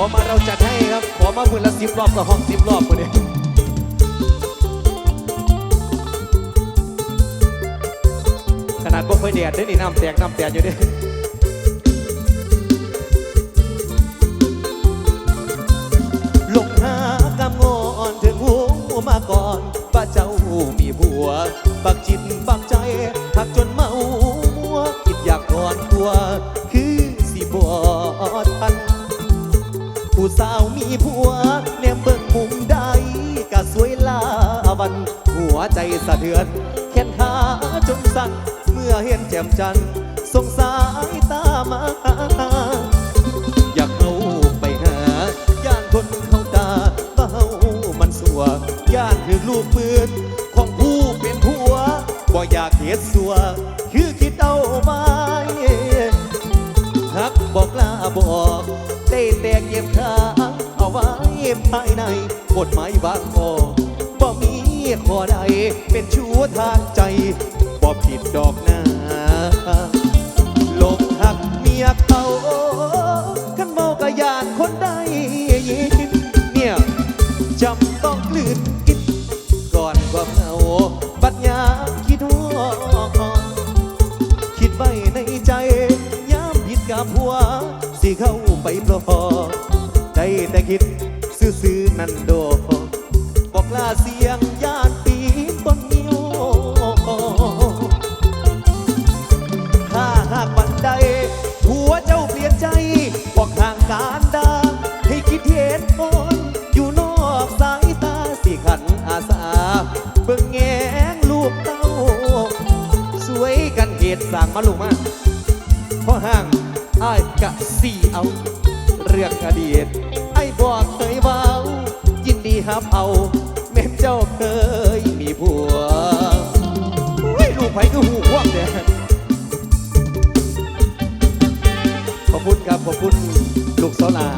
ขอมาเราจัดให้ครับ ขอมามือละสิบรอบกับห้องสิบรอบคนนี้ขนาดบ่เคยแดดได้นี่น้ำแตกน้ำแตกอยู่ด้ลงหากำงอนถึงหูมาก่อนป้าเจ้ามีผัวปักจิตปักใจหักจนเมามัวคิดอยากอ่อนตัว ผัวแนมเบิ่งมุมใดก็สวยลาวัน หัวใจสะเทือนแขนขาจนสั่นเมื่อเห็นแจ่มจันทร์สงสายตามาอยากเอาไปหาย่านคนเข้าตาเบามันสัวย่านคือลูกปืนของผู้เป็นผัวบ่อยากเห็ดสัว ภายในกฎหมายวางออบ่มีข้อใดเป็นชู้ทางใจบ่ผิดดอกหน้าหลงหักเมียเขาขันเมากะยานคนใดยินเนี่ยจำต้องกลืนกินก่อนความเหงาบัดยาคิดหัวคิดไว้ในใจยามผิดกับหัวสิเข้าไปปลอได้แต่คิด ซื่อนันโดบอกลาเสียงย่านปีนต้นนิ้วถ้าหากวันใด หัวเจ้าเปลี่ยนใจ บอกห่างการดาให้คิดเห็นคนอยู่นอกสายตาสิขันอาสา เบิ่งแงงลูกเต้า สวยกันเหตุสั่งมาลูกมาพราะห่างอ้ายกะสีเอา เรื่องอดีต บอกเคยเว้า ยินดีฮับเอา แม่เจ้าเคยมีผัวอุ้ยลูกไผก็หูพวกเด้ขอบคุณครับขอบคุณลูกสาวลา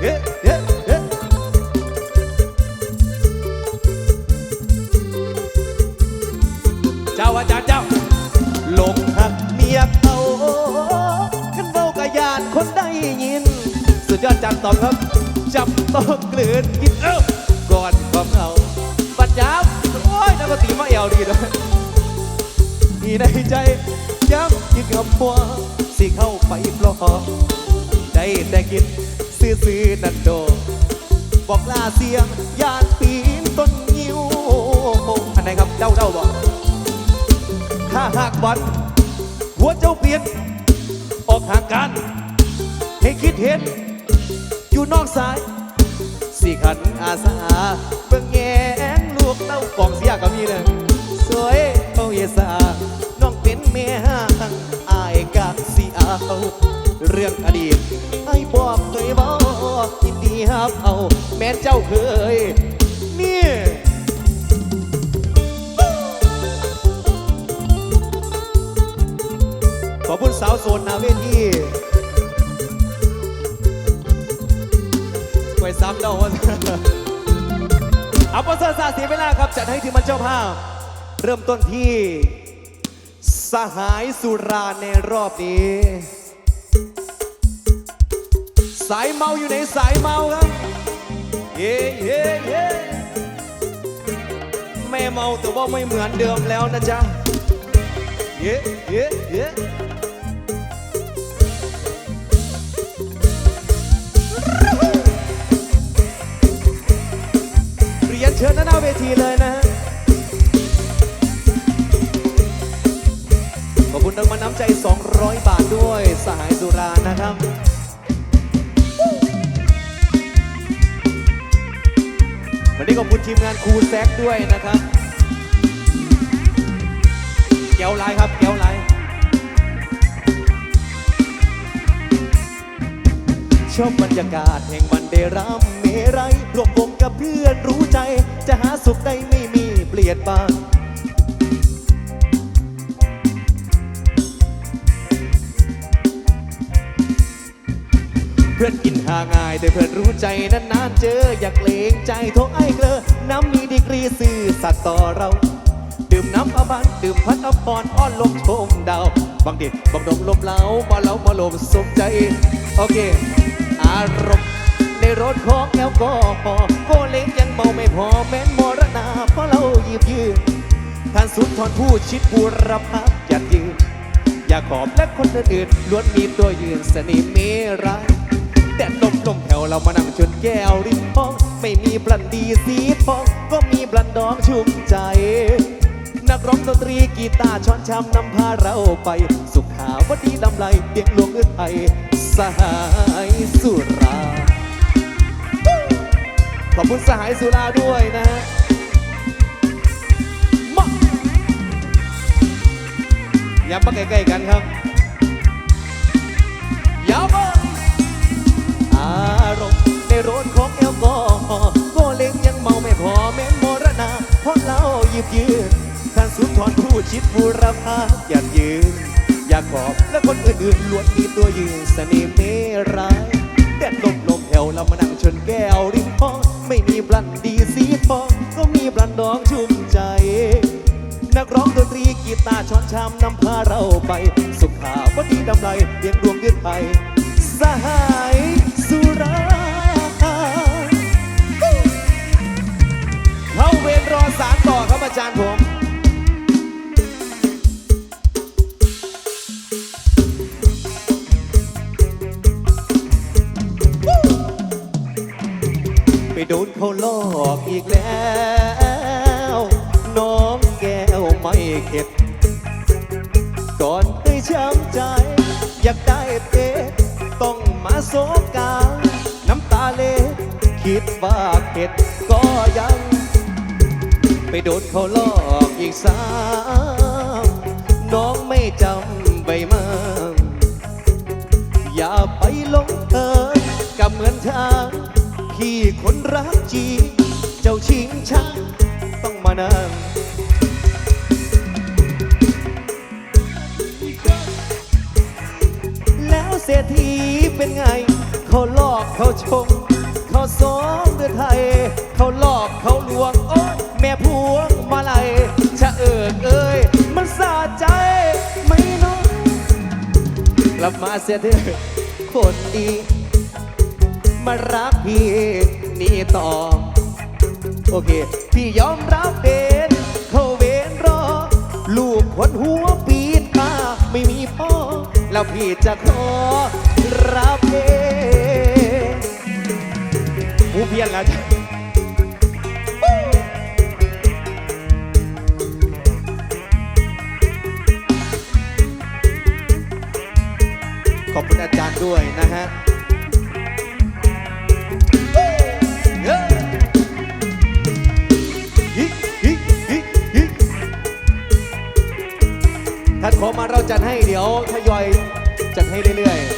เอ๊ะเอ๊ะเอ๊ะเจ้าอาจารย์เจ้าหลง ยอดจันทร์ตอบครับจับต้องกลืนกินเอ้าก่อนความเอาปัดยาวโอ้ยนักตีมาเอวดีด้วยมีในใจย้ำคิดกับหัวสิเข้าไปปลอกได้แต่คิดซื่อๆนั่นโดบอกลาเสียงยานปีนต้นงิ้วอันไหนครับเด้าเด้าบอกถ้าหากบันหัวเจ้าเปลี่ยน ออกห่างกัน ให้คิดเห็น อยู่นอกสายสี่ขันอาสาเบิ่งแงงลูกเต้ากองเสียก็มีเลยสวยเอาเยสาน้องเป็นแม่ห้างอายกะสิเอาเรื่องอดีตไอ้บอกเคยบอกยินดีฮับเอา แม้นเจ้าเคยเนี่ยขอบคุณสาวโซนนาเวที ไว้ซ้ำเดาว่าเอาปเสริฐศาสตร์เสียเวลาครับจัดให้ทีมมันเจ้าภาพ เริ่มต้นที่ สหายสุราในรอบนี้ สายเมาอยู่ในสายเมาครับ เย้เย้เย้แม่เมาแต่ว่าไม่เหมือนเดิมแล้วนะจ๊ะ เย้เย้เย้ งานครูแซกด้วยนะครับแก้วลครับแก้วลชอบบรรยากาศแห่งวันเดรำเมไรยรวมวงกับเพื่อนรู้ใจ จะหาสุขได้ไม่มีเปลี่ยนบางเพื่อนกินหาง่ายแต่เพื่อนรู้ใจนานๆเจออยากเลงใจโทษไอ้เกลอ น้ำมีดีกรีซื่อสัตย์ต่อเรา ดื่มน้ำอบันดื่มพัดอภรอ้อนลมชมดาวบางทีบังดงลมเหลาบ่เหลาบ่ลมสมใจ โอเค อารมณ์ในรถของแอลกอฮอล์โคเล็กยังเมาไม่พอแม้นมรณาเพราะเราหยิบยืนท่านสุนทรผู้ชิดบูรพายัดยืนอยากขอบและคนอื่นๆล้วนมีตัวยืนสนิมเมรายแดดลมลมแผ่วเรามานั่งจนแก้วริมห้อง ไม่มีบลันดีสีฟองก็มีบลันดองชุ่มใจ นักร้องดนตรีกีตาร์ช้อนชำนำพาเราไป สุขาวดีดำไหลเตียงหลวงอึดไทยสหายสุรา ขอบคุณสหายสุราด้วยนะฮะมาย้ำมาใกล้ๆกันครับย้ำมา ในรถของแอลกอฮอล์ก็เล็กยังเมาไม่พอแม้นมรณาเพราะเราหยิบยืนท่านสุนทรผู้ชิดบูรพาอยากยืน อยากขอบและคนอื่นๆล้วนมีตัวยืนสนิมเมรายแดดลมลมแผ่วเรามานั่งชนแก้วริมห้องไม่มีบลันดีสีฟองก็มีบลันดองชุ่มใจ นักร้องดนตรีกีตาร์ช้อนชามนำพาเราไป สุขาวดีดำไรเรียงดวงยืดไปสหายสุรา สารต่อครับอาจารย์ผมไปโดนเขาลอกอีกแล้ว น้องแก้วไม่เข็ด ก่อนเคยช้ำใจ อยากได้เพชรต้องมาโซกาน้ำตาเล็ดคิดว่าเข็ดก็ยัง โดนเขาลอกอีกสามน้องไม่จำใบมาอย่าไปหลงเธอกับเหมือนทางพี่คนรักจริงเจ้าชิงชังต้องมานั่งแล้วเศรษฐีเป็นไง เขาลอกเขาชมเขาซ้อมเดือไทย เขาลอกเขาลวงโอ้ย ม่พวงมาลัยชะเอิกเอ้ยมันสะใจไหม่น้องกลับมาเสียเถอะคนดี มารักพี่นี่ต่อ โอเค พี่ยอมรับเด่นเข้าเวรรอ ลูกคนหัวปีดมาไม่มีพ่อ แล้วพี่จะขอรับเองหูเพียนแล้วจ้ะ ขอบคุณอาจารย์ด้วยนะฮะท่านขอมาเราจัดให้เดี๋ยวทยอยจัดให้เรื่อยๆ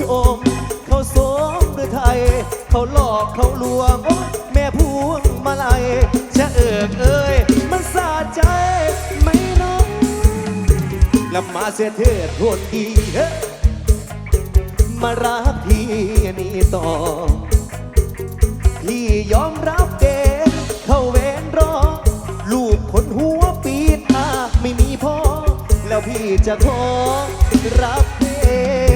ชม เขาสวมด้วยไทย เขาหลอกเขาลวง แม่พวงมาลัยจะเอิกเอ้ยมันสะใจไหม่น้องแล้วมาเสียเถิดคนดีเฮ้มารักพี่นี่ต่อ พี่ยอมรับเดนเข้าเวรรอ ลูกคนหัวปีดอาไม่มีพ่อ แล้วพี่จะขอรับเอง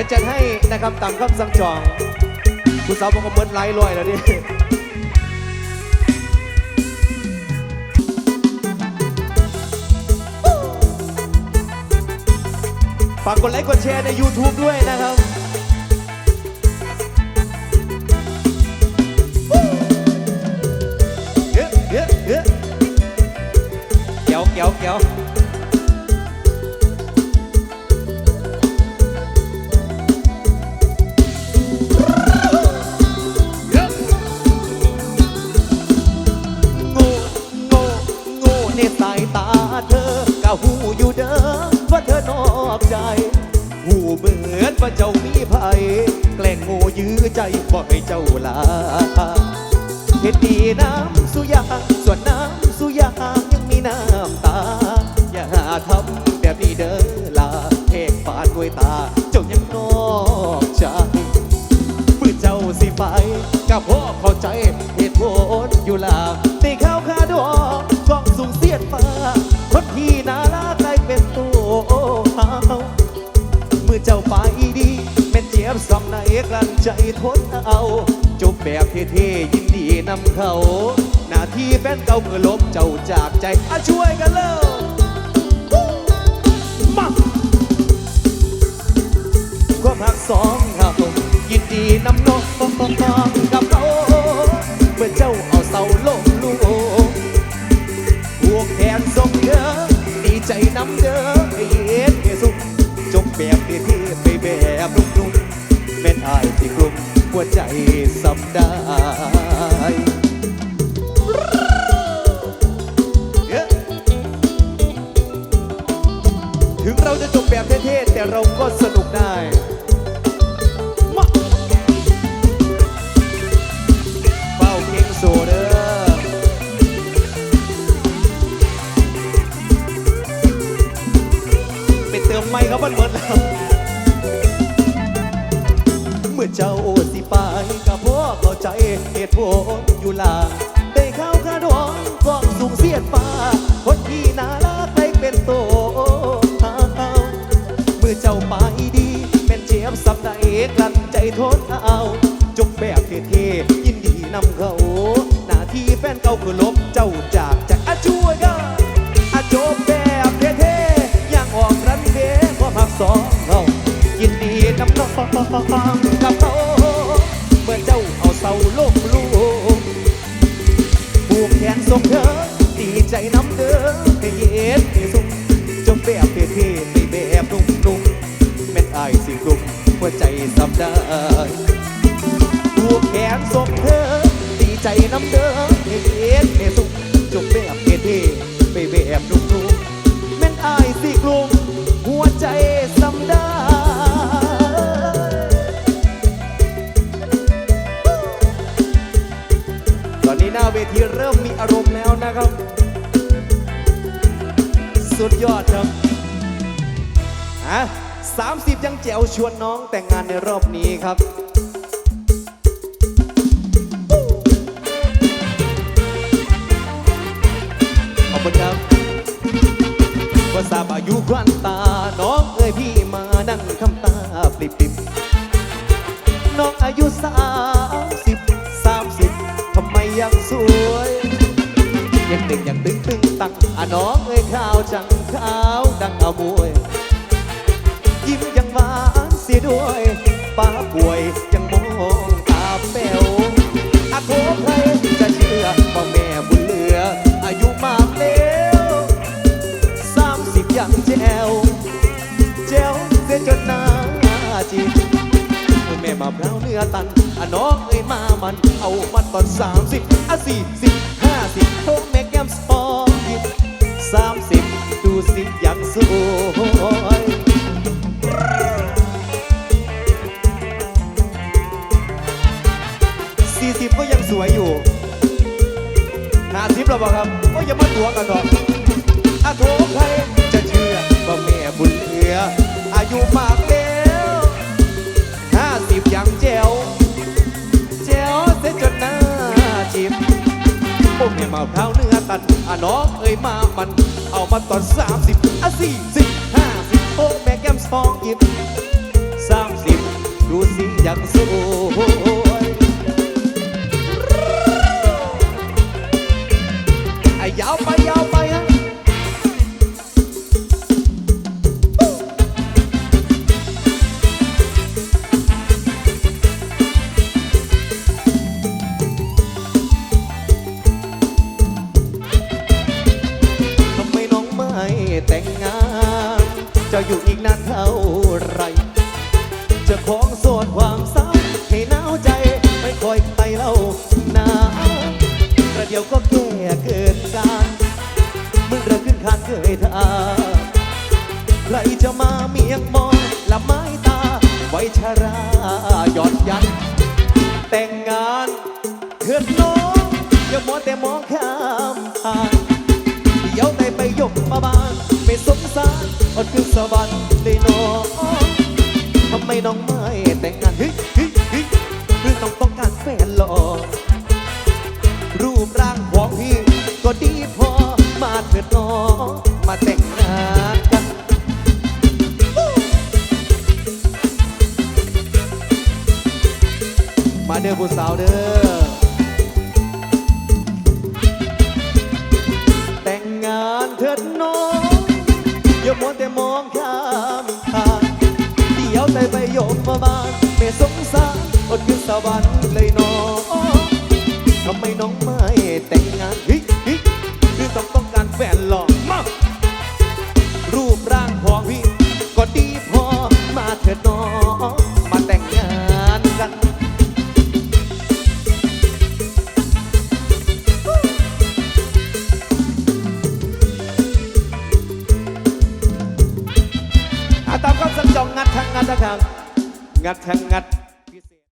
ดี๋ยวจัดให้นะครับตามคำสั่งจอง คุณสาวบอกว่าเบิร์ดไลท์ลอยแล้วดิฝากกดไลค์กดแชร์ใน YouTube ด้วยนะครับเยอะเยอะเยอะเกี่ยวเกี่ยวเกี่ยว เจ้ามีภัยแกล้งโง่ยื้อใจบ่ให้เจ้าลาเห็ดดีน้ำสุยาส่วนน้ำสุยายังมีน้ำตา อย่าทำ ใจทนเอาจบแบบเท่ๆยินดีนำเขา หน้าที่แฟนเก่าเมื่อลบเจ้าจากใจอะช่วยกันเลยมาความหักสองเรายินดีนำน้องกับเขาเมื่อเจ้า ใจสำได้ถึงเราจะจบแบบเท่ๆแต่เราก็สนุกได้เฝ้าเก่งโซเดอไปเติมไม่ครับมันหมดแล้ว เมื่อเจ้า เข้าใจเหตุผลอยู่ลาได้เข้าวคาดองกองสูงเสียดฟ้า น้ำเด้อให้เย็นให้สุขจงแบบเท่ๆไม่แบบนุ่มๆแม่นอายสิกลุ่มหัวใจสับได้ตอนนี้หน้าเวทีเริ่มมีอารมณ์แล้วนะครับ สุดยอดครับอะสามสิบยังแจ๋วชวนน้องแต่งงานในรอบนี้ครับ อบคุณครับภาษาบอายุควันตา น้องเอ้ยพี่มานั่งทำตาปลิบๆน้องอายุสามสิบสามสิบทำไมยังสวย ยังเด็กยังตึงตึงตังอะน้องเอ้ยข้าวจังข้าวดังเอามวยยิ้มยังหวานเสียด้วยป้าป่วยยังมอง แม่มาพร้าวเนื้อตันอะน้องเอ้ยมามัน เอามาตอนสามสิบอะสี่สิบห้าสิบโค้งแม่แก้มสปอร์ตสามสิบดูสิยังสวยสี่สิบก็ยังสวยอยู่ห้าสิบแล้วเปล่าครับก็ยังมาตัวกันหรอกอะโถใครจะเชื่อว่าแม่บุญเหลืออายุมาก บ่แม่มาพร้าวเนื้อตันอะน้องเอ้ยมามัน เอามาตอนสามสิบอะสี่สิบห้าสิบโอ้แม่แก้มสองหยิบสามสิบดูสิยังสวยไอ้ยาวไปยาว ของโสดความเศร้าให้หนาวใจ ไม่ค่อยไปเล่านาประเดี๋ยวก็แก่เกิดการมึงริ่ขึ้นคานเคยทาใครจะมาเมียงมองละไม้ตา ไว้ชราหยอดยัน แต่งงานเถิดน้องอย่ามัวแต่มองข้ามผ่านเดี๋ยวไต่ไปยกมาบ้านไม่สงสารอดคืนสวรรค์ได้นอน ไม่น้องไม่แต่งงานฮึฮึฮึหรือต้องต้องการแฟนหลอรูปร่างของพี่ก็ดีพอมาเถิดน้องมาแต่ง อดอยู่สวรรค์เลยน้องทำไมน้องไม่แต่งงาน